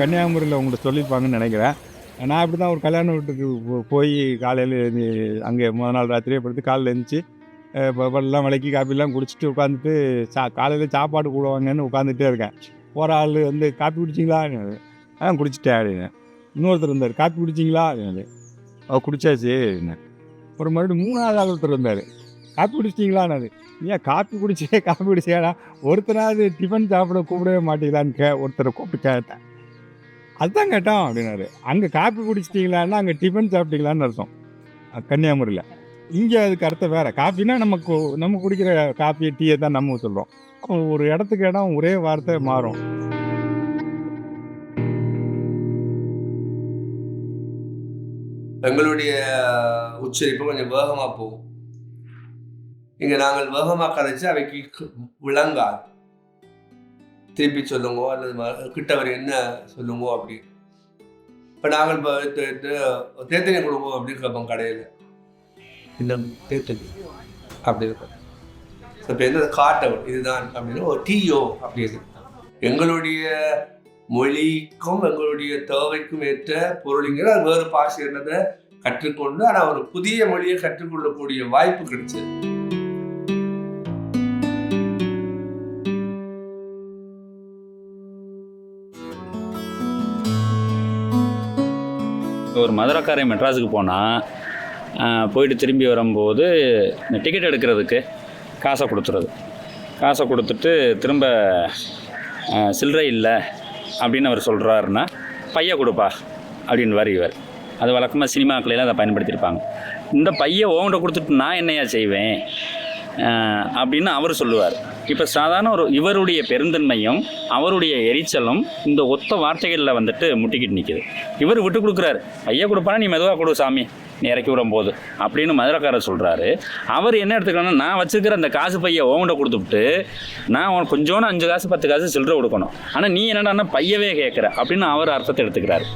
கன்னியாகுமரியில் உங்கள்கிட்ட சொல்லியிருப்பாங்கன்னு நினைக்கிறேன். நான் இப்படி தான் ஒரு கல்யாண வீட்டுக்கு போய் காலையில் அங்கே முதல் நாள் ராத்திரியே படுத்து காலையில் எழுந்துச்சு. எல்லாம் விளக்கி காப்பிலாம் குடிச்சிட்டு உட்காந்துட்டு சா காலையில் சாப்பாடு கூடுவாங்கன்னு உட்காந்துட்டே இருக்கேன். ஒரு ஆள் வந்து காப்பி குடிச்சிங்களா? ஆ குடிச்சிட்டேன் அப்படின்னு. இன்னொருத்தர் இருந்தார் காப்பி குடிச்சிங்களா? அப்படின்னு அவர் குடிச்சாச்சு அப்படின்னு ஒரு மறுபடியும் மூணாவது ஆள் ஒருத்தர் இருந்தார் காப்பி குடிச்சிட்டிங்களான்னு ஏன் காப்பி குடிச்சே காப்பி குடிச்சேடா ஒருத்தராவது டிஃபன் சாப்பிட கூப்பிடவே மாட்டீங்களான்னு கே ஒருத்தரை கூப்பிட்டு கேட்டேன். அதுதான் கேட்டோம் அப்படின்னாரு. அங்கே காப்பி குடிச்சிட்டிங்களான்னா அங்கே டிஃபன் சாப்பிட்டீங்களான்னு அர்த்தம். கன்னியாகுமரியில். இங்கே அதுக்கு அர்த்தம் வேறு. காப்பினா நமக்கு நம்ம குடிக்கிற காப்பி டீயை தான் நம்ம சொல்கிறோம் ஒரு இடத்துக்கு இடம் ஒரே வார்த்தை மாறும். எங்களுடைய உச்சரிப்பு கொஞ்சம் வேகமாக போகும். இங்கே நாங்கள் வேகமாக கதைச்சு அவைக்கு விளங்காது. திருப்பி சொல்லுங்க அல்லது ம- கிட்ட வர என்ன சொல்லுங்க அப்படி. இப்போ நாங்கள் இப்போ தேத்தனி கொடுங்க அப்படின்னு கேட்போம் கடையில். இல்லை தேத்தனி. அப்படி இருக்கும் இப்போ என்ன காட்டவர் இதுதான் அப்படின்னு ஒரு டீயோ அப்படின்னு எங்களுடைய மொழிக்கும் எங்களுடைய தேவைக்கும் ஏற்ற பொருளுங்கிற வேறு பாஷை என்னதை கற்றுக்கொண்டு ஆனால் ஒரு புதிய மொழியை கற்றுக்கொள்ளக்கூடிய வாய்ப்பு கிடைச்சது. ஒரு மதுரக்காரை மெட்ராஸுக்கு போனால் போயிட்டு திரும்பி வரும்போது இந்த டிக்கெட் எடுக்கிறதுக்கு காசை கொடுத்துறது காசை கொடுத்துட்டு திரும்ப சில்லறை இல்லை அப்படின்னு அவர் சொல்கிறாருன்னா பைய கொடுப்பா அப்படின்னு வரி இவர். அது வழக்கமாக சினிமாக்களையெல்லாம் அதை பயன்படுத்தியிருப்பாங்க. இந்த பையன் ஓவன்கிட்ட கொடுத்துட்டு நான் என்னையா செய்வேன்? அப்படின்னு அவர் சொல்லுவார். இப்போ சாதாரண ஒரு இவருடைய பெருந்தன்மையும் அவருடைய எரிச்சலும் இந்த ஒத்த வார்த்தைகளில் வந்துட்டு முட்டிக்கிட்டு நிற்கிது இவர் விட்டு கொடுக்குறாரு. ஐயா கொடுப்பானா? நீ மெதுவாக கொடு சாமி. நீ இறக்கி விடும் போது. அப்படின்னு மதுரைக்காரர் சொல்கிறாரு அவர் என்ன எடுத்துக்கணும்னா நான் வச்சுருக்கிற அந்த காசு பையை ஓவண்ட கொடுத்துட்டு நான் உனக்கு கொஞ்சோன்னு அஞ்சு காசு பத்து காசு சில்லறை கொடுக்கணும். ஆனால் நீ என்னடான்னா பையவே கேட்குற அப்படின்னு அவர் அர்த்தத்தை எடுத்துக்கிறாரு.